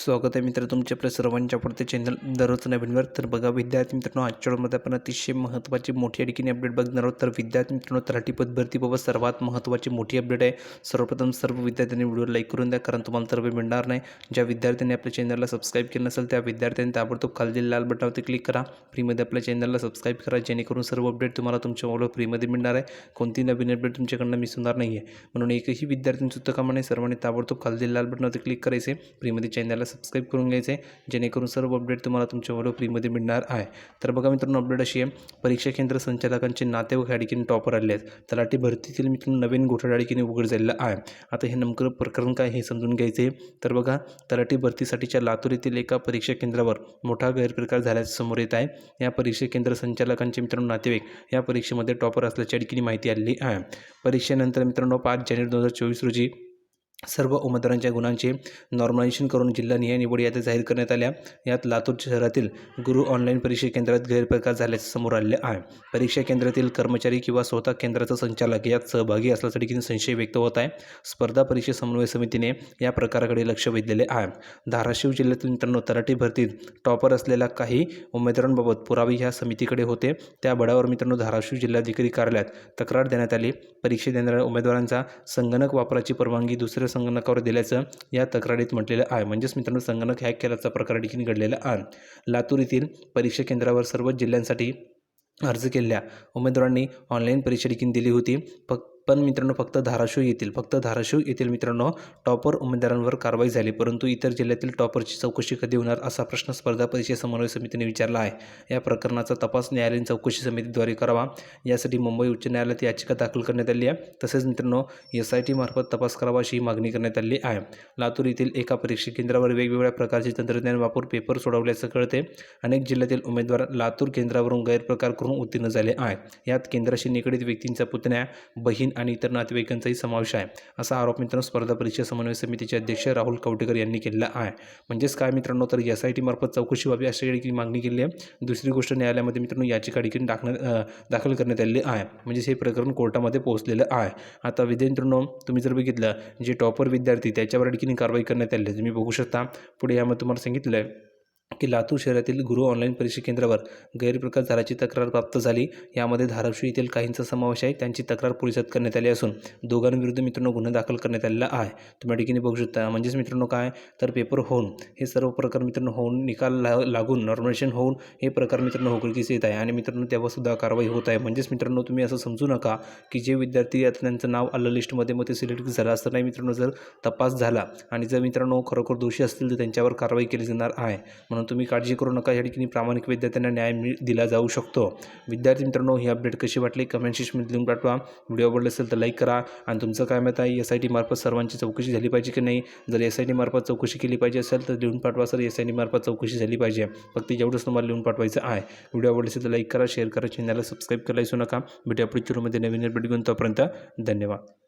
स्वागत आहे मित्र तुमच्या आपल्या सर्वांच्या पुढते चॅनल दररोज नवीनवर तर बघा विद्यार्थी मित्रांनो आजच्या आपण अतिशय महत्त्वाची मोठी ठिकाणी अपडेट बघणार आहोत. तर विद्यार्थी मित्रांनो तलाठी पदभरतीबाबत सर्वात महत्त्वाची मोठी अपडेट आहे. सर्वप्रथम सर्व विद्यार्थ्यांनी व्हिडिओ लाईक करून द्या कारण तुम्हाला तर मिळणार नाही. ज्या विद्यार्थ्यांनी आपल्या चॅनलला सबस्क्राईब केलं नसेल त्या विद्यार्थ्यांनी ताबडतोब खाली लाल बटनावरती क्लिक करा. फ्रीमध्ये आपल्या चॅनलला सबस्क्राईब करा जेणेकरून सर्व अपडेट तुम्हाला तुमच्या मोबाईलवर फ्रीमध्ये मिळणार आहे. कोणती नवीन अपडेट तुमच्याकडनं मिस होणार नाही आहे म्हणून एकही विद्यार्थ्यांनी सुद्धा कामा नाही सर्वांनी ताबडतोब खाली लाल बटनावरती क्लिक करायचे. फ्रीमध्ये चॅनलला सबस्क्राईब करून घ्यायचे जेणेकरून सर्व अपडेट तुम्हाला तुमच्या व्हिडिओ फ्रीमध्ये मिळणार आहे. तर बघा मित्रांनो अपडेट अशी आहे. परीक्षा केंद्र संचालकांचे नातेवाईक ह्या ठिकाणी टॉपर आले आहेत तलाठी भरतीतील मित्रांनो नवीन घोटाळा ठिकाणी उघड झालेला आहे. आता हे नेमकं प्रकरण काय हे समजून घ्यायचे तर बघा तलाठी भरतीसाठीच्या लातूर येथील एका परीक्षा केंद्रावर मोठा गैरप्रकार झाल्याचं समोर येत आहे. या परीक्षा केंद्र संचालकांचे मित्रांनो नातेवाईक या परीक्षेमध्ये टॉपर असल्याच्या ठिकाणी माहिती आलेली आहे. परीक्षेनंतर मित्रांनो पाच जानेवारी दोन हजार चोवीस रोजी सर्व उमेदवारांच्या गुणांचे नॉर्मलायझेशन करून जिल्हानिहाय निवड याद्या जाहीर करण्यात आल्या. यात लातूर शहरातील गुरु ऑनलाईन परीक्षा केंद्रात गैरप्रकार झाल्याचे समोर आले आहे. परीक्षा केंद्रातील कर्मचारी किंवा स्वतः केंद्राचा संचालक यात सहभागी असल्याचा देखील संशय व्यक्त होत आहे. स्पर्धा परीक्षा समन्वय समितीने या प्रकाराकडे लक्ष वेधलेले आहे. धाराशिव जिल्ह्यातील मित्रांनो तराठी भरतीत टॉपर असलेल्या काही उमेदवारांबाबत पुरावे ह्या समितीकडे होते. त्या बळावर मित्रांनो धाराशिव जिल्हाधिकारी कार्यालयात तक्रार देण्यात आली. परीक्षा देणाऱ्या उमेदवारांचा संगणक वापराची परवानगी दुसऱ्या संगणकावर दिल्याचं या तक्रारीत म्हटलेलं आहे. म्हणजेच मित्रांनो संगणक हॅक केल्याचा प्रकार देखील घडलेला आहे. लातूर येथील परीक्षा केंद्रावर सर्व जिल्ह्यांसाठी अर्ज केलेल्या उमेदवारांनी ऑनलाईन परीक्षा देखील दिली होती. फक्त पण मित्रांनो फक्त धाराशिव येथील फक्त धाराशिव येथील मित्रांनो टॉपर उमेदवारांवर कारवाई झाली. परंतु इतर जिल्ह्यातील टॉपरची चौकशी कधी होणार असा प्रश्न स्पर्धा परीक्षा समन्वय समितीने विचारला आहे. या प्रकरणाचा तपास न्यायालयीन चौकशी समितीद्वारे करावा. यासाठी मुंबई उच्च न्यायालयात याचिका दाखल करण्यात आली आहे. तसेच मित्रांनो एस आय टी मार्फत तपास करावा अशी मागणी करण्यात आली आहे. लातूर येथील एका परीक्षा केंद्रावर वेगवेगळ्या प्रकारचे तंत्रज्ञान वापर पेपर सोडवल्याचं कळते. अनेक जिल्ह्यातील उमेदवार लातूर केंद्रावरून गैरप्रकार करून उत्तीर्ण झाले आहेत. यात केंद्राशी निगडीत व्यक्तींचा पुतण्या बहीण आणि इतर नातेवाईकांचाही समावेश आहे. असा आरोप मित्रांनो स्पर्धा परीक्षा समन्वय समितीचे अध्यक्ष राहुल कवटेकर यांनी केलेला आहे. म्हणजेच काय मित्रांनो? तर एस आय टी मार्फत चौकशी व्हावी अशी देखील मागणी केली आहे. दुसरी गोष्ट न्यायालयामध्ये मित्रांनो याचिका देखील दाखल दाखल करण्यात आलेली आहे. म्हणजेच हे प्रकरण कोर्टामध्ये पोहोचलेलं आहे. आता विद्यार्थ्यांनो तुम्ही जर बघितलं जे टॉपर विद्यार्थी त्याच्यावर देखील कारवाई करण्यात आली आहे. तुम्ही बघू शकता. पुढे यामध्ये तुम्हाला सांगितलं आहे की लातूर शहरातील गुरु ऑनलाईन परीक्षा केंद्रावर गैरप्रकार झाल्याची तक्रार प्राप्त झाली. यामध्ये धाराशिव येथील काहींचा समावेश आहे. त्यांची तक्रार पोलिसात करण्यात आली असून दोघांविरुद्ध मित्रांनो गुन्हा दाखल करण्यात आलेला आहे. तुम्ही ठिकाणी बघू शकता. म्हणजेच मित्रांनो काय? तर पेपर होऊन हे सर्व प्रकार मित्रांनो होऊन निकाल ला लागून नॉर्मलेशन होऊन हे प्रकार मित्रांनो उघडकीस येत आहे आणि मित्रांनो तेव्हासुद्धा कारवाई होत आहे. म्हणजेच मित्रांनो तुम्ही असं समजू नका की जे विद्यार्थी आता त्यांचं नाव आलं लिस्टमध्ये मग ते सिलेक्ट झालं असतं नाही मित्रांनो. जर तपास झाला आणि जर मित्रांनो खरोखर दोषी असतील तर त्यांच्यावर कारवाई केली जाणार आहे. म्हणून तुम्ही काळजी करू नका. या ठिकाणी प्रामाणिक विद्यार्थ्यांना न्याय मिळ दिला जाऊ शकतो. विद्यार्थी मित्रांनो ही अपडेट कशी वाटली? कमेंट सेक्शनमध्ये लिहून पाठवा. व्हिडिओ आवडला असेल तर लाईक करा. आणि तुमचं काय मत आहे? एस आय टी मार्फत सर्वांची चौकशी झाली पाहिजे की नाही? जर एस आय टी मार्फत चौकशी केली पाहिजे असेल तर लिहून पाठवा सर. एस आय टी मार्फत चौकशी झाली पाहिजे. फक्त जेवढंच तुम्हाला लिहून पाठवायचं आहे. व्हिडिओ आवडला असेल तर लाईक करा शेअर करा चॅनलला सबस्क्राईब करायला विसरू नका. भेटूया पुढच्या व्हिडिओमध्ये नवीन अपडेट घेऊन तोपर्यंत धन्यवाद.